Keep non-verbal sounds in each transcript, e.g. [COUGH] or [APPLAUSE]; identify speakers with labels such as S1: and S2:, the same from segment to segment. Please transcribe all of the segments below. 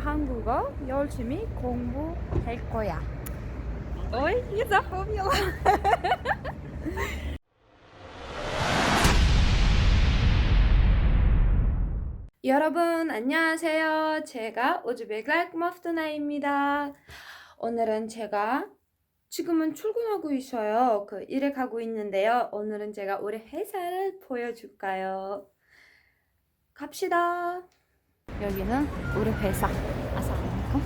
S1: 한국어 열심히 공부할 거야. 어이, 이거 포뮬라. [LAUGHS] 여러분 안녕하세요. 제가 오즈벡 락머프트나입니다. 오늘은 제가 지금은 출근하고 있어요. 그 일에 가고 있는데요. 오늘은 제가 우리 회사를 보여줄까요? 갑시다. 여기는 우리 회사. 아사라말쿰.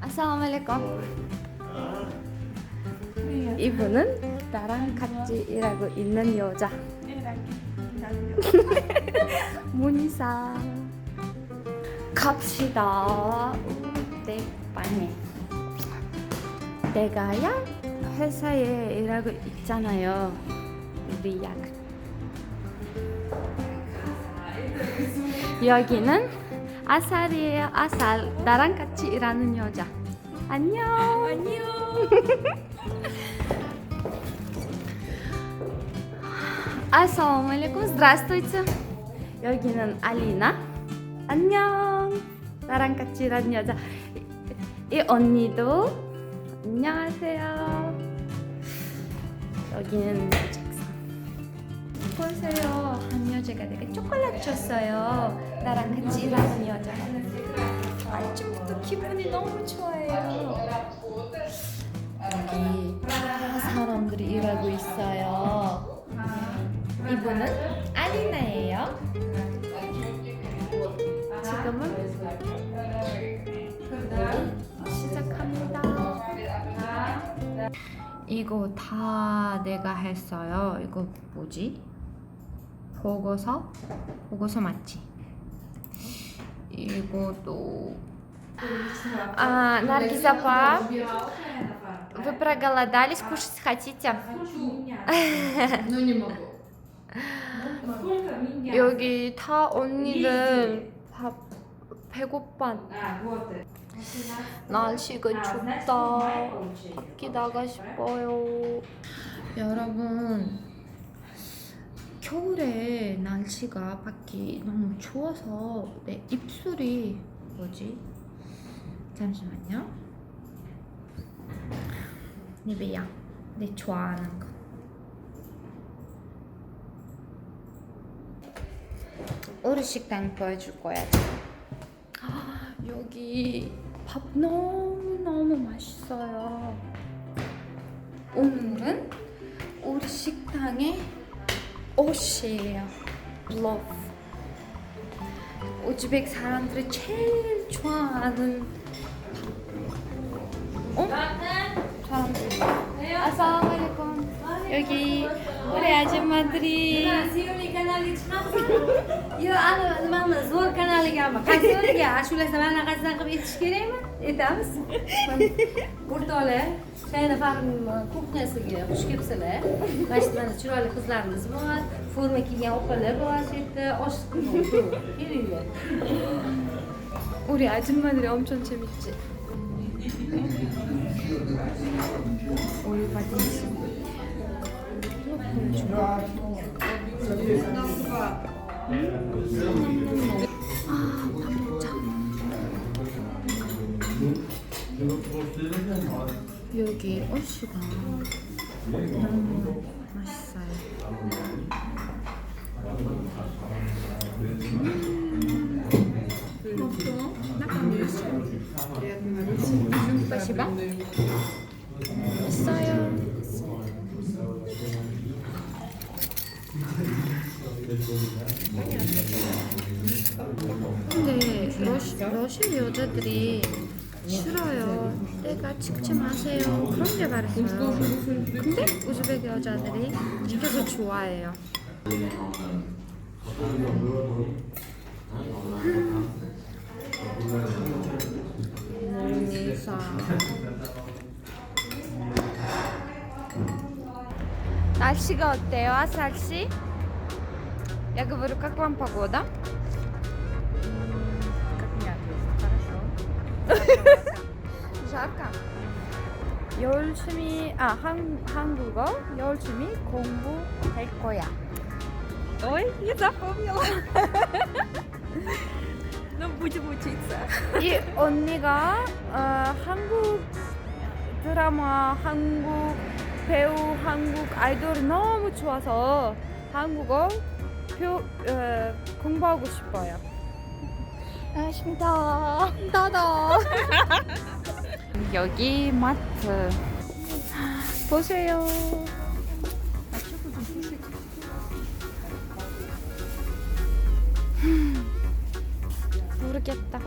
S1: 아사라말쿰. 이분은 나랑 같이 일하고 있는 여자. [LAUGHS] 문사. 갑시다. 내 방에. 내가야 회사에 일하고 있잖아요. 우리 약. 여기는 아살이에요. 아살. 나랑 같이 일하는 여자. 안녕. 안녕. [LAUGHS] Assalamu alaikum. 여기는 알리나. 안녕. 나랑 같이 일하는 여자. 이 언니도 안녕하세요. 여기는 책상. 보세요. 한 여자가 내가 초콜릿 줬어요. 나랑 같이 일하는 여자. 아침부터 기분이 너무 좋아요. 여기 다 사람들이 일하고 있어요. 이분은 아리나예요. 이거 다 내가 했어요. 이거 뭐지? 보고서? 보고서 맞지? 이거도 а, Наргиза апа, вы проголодались, кушать хотите?
S2: Ну не могу.
S1: 여기 다 언니들 밥 배고파. 날씨가 춥다. 밖에 나가 싶어요. 여러분, 겨울에 날씨가 밖이 너무 추워서 내 입술이 뭐지? 잠시만요. 니베야, 내 좋아하는 거. 우리 식당 보여줄 거야. 아, 여기 밥 너무 너무 맛있어요. 오늘은 우리 식당의 옷이에요. 블로프. 우즈벡 사람들이 제일 좋아하는 어? 사람들. 아살라말레이쿰. 여기 우리 아줌마 yoki
S3: 우리 ajib madri sevimli kanalga yo'q ani nimami zo'r kanaligami qaysi biriga ashulasi mana qanaqasidan qilib aytish kerakmi aytamiz o'rtoqlar shayna farm kuxnyasiga xush kelibsizlar. Mana shu mana chiroyli qizlarimiz bor forma kiygan opalar bor shu yerda osh kelinglar
S1: uri ajib madri omchon chemichi Ой, подписывайтесь. 여기 옷이가 너무 맛있어요. 음. 맛있어? 나간 맛있어. 맛있어? 여자들이 싫어요. 때가 찍지 마세요. 그런 게 말했어요. 근데 우즈벡 여자들이 이겨서 좋아해요. 그래서 날씨가 어때요, 아살 씨? Я говорю, как вам погода?
S2: Как мне ответить? Хорошо.
S1: Жарко? 열심히 아 한, 한국어 열심히 공부할 거야.
S4: Ой, я запомнила. Ну, будем учиться.
S1: 이 언니가 어, 한국 드라마, 한국 배우, 한국 아이돌 너무 좋아서 한국어 표, 어, 공부하고 싶어요. 아쉽다. 나도. [LAUGHS] 여기 마트. 보세요. 모르겠다.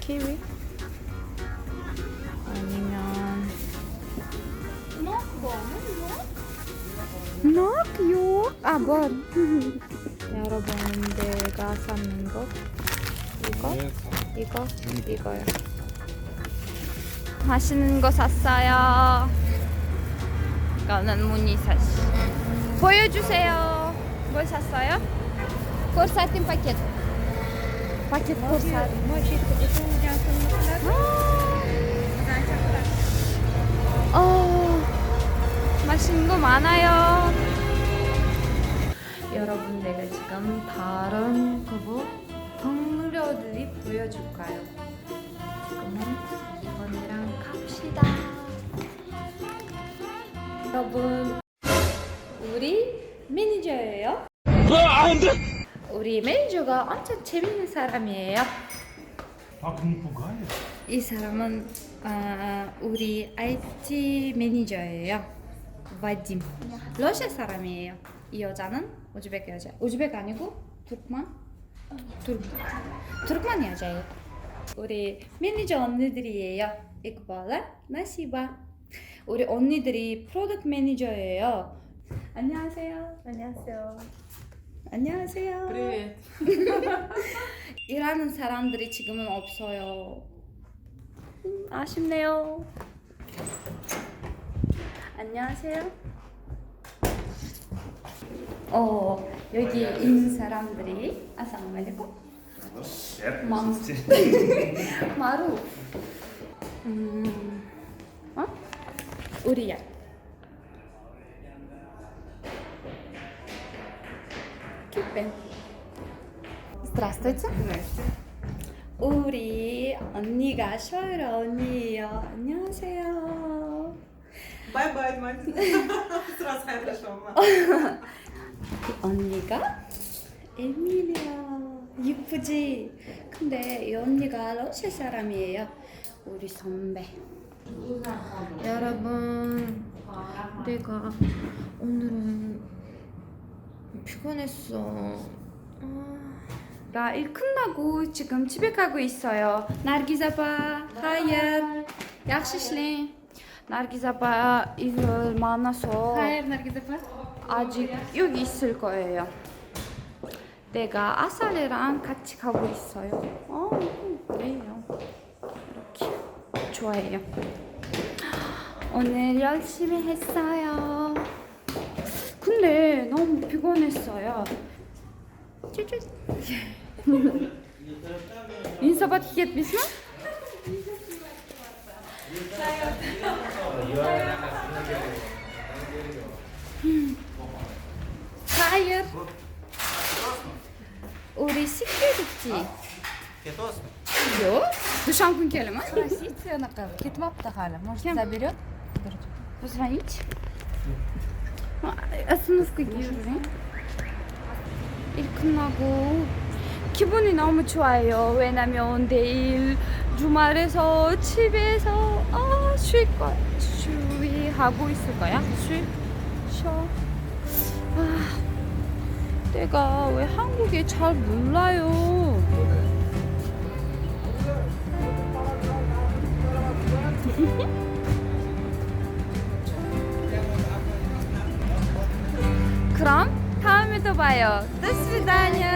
S1: 키위? 아니면 낙요? 아, 뭐? [LAUGHS] 여러분, 내가 사는 거 이거, 이거, 이거요. 맛있는 거 샀어요. 이거는 무늬사시. 보여주세요. 뭘 샀어요? Корсатин пакет. Пакет корсат. 어, 맛있는 거 많아요. 여러분 내가 지금 다른 그거 동료들이 보여줄까요? 그럼 이번이랑 갑시다. 여러분 우리 매니저예요. 안돼. 우리 매니저가 엄청 재밌는 사람이에요.
S5: 아 공부가?
S1: 이 사람은 아, 우리 IT 매니저예요. 바딤 러시아 사람이에요. 이 여자는 우즈베크 여자. 우즈베크 아니고 투르크만? 투르크만. 투르크만 여자예요. 우리 매니저 언니들이에요. 이크발라, 나시바. 우리 언니들이 프로덕트 매니저예요. 안녕하세요.
S4: 안녕하세요.
S1: 안녕하세요.
S2: Привет. [LAUGHS]
S1: 일하는 사람들이 지금은 없어요. 음, 아쉽네요. 안녕하세요. 어 여기 있는 사람들이 아살라말레이쿰 맘 [LAUGHS] 마루 음 어 우리야 키pen Здравствуйте. 우리 언니가 셔라 언니예요. 안녕하세요.
S6: Бай-бай, мать. [LAUGHS] Сразу хорошо, ма.
S1: 언니가 에밀리야. 이쁘지? 근데 이 언니가 러시아 사람이에요. 우리 선배. 여러분, 내가 오늘은 피곤했어. 나 일 끝나고 지금 집에 가고 있어요. 나르기자바, 하이어, 약시슬리. 나르기자바 이걸 만나서
S3: Hayır Nergiz apa?
S1: 아직 여기 있을 거예요. 내가 아살이랑 같이 가고 있어요. 어, 그래요. 이렇게 좋아해요. 오늘 열심히 했어요. 근데 너무 피곤했어요. 쭈쭈. 인사받 gitmiş mi? Hayır. 우리 식혜국지. Yok. Duşan kelime.
S4: Спросите, она кетмапта hala. Может, заберет?
S1: Позвонить. Остановка 기울이. 일 끝나고 기분이 너무 좋아요. 왜냐면 내일 주말에서 집에서 아, 쉴 거, 주의하고 있을 거야? 주? 쇼? 아, 내가 왜 한국에 잘 몰라요. [LAUGHS] 그럼 다음에 또 봐요. 뜻이다냐.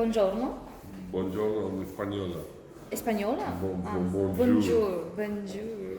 S1: Buongiorno.
S7: Buongiorno in
S1: spagnola. Spagnola?
S7: Buongiorno.
S1: buongiorno.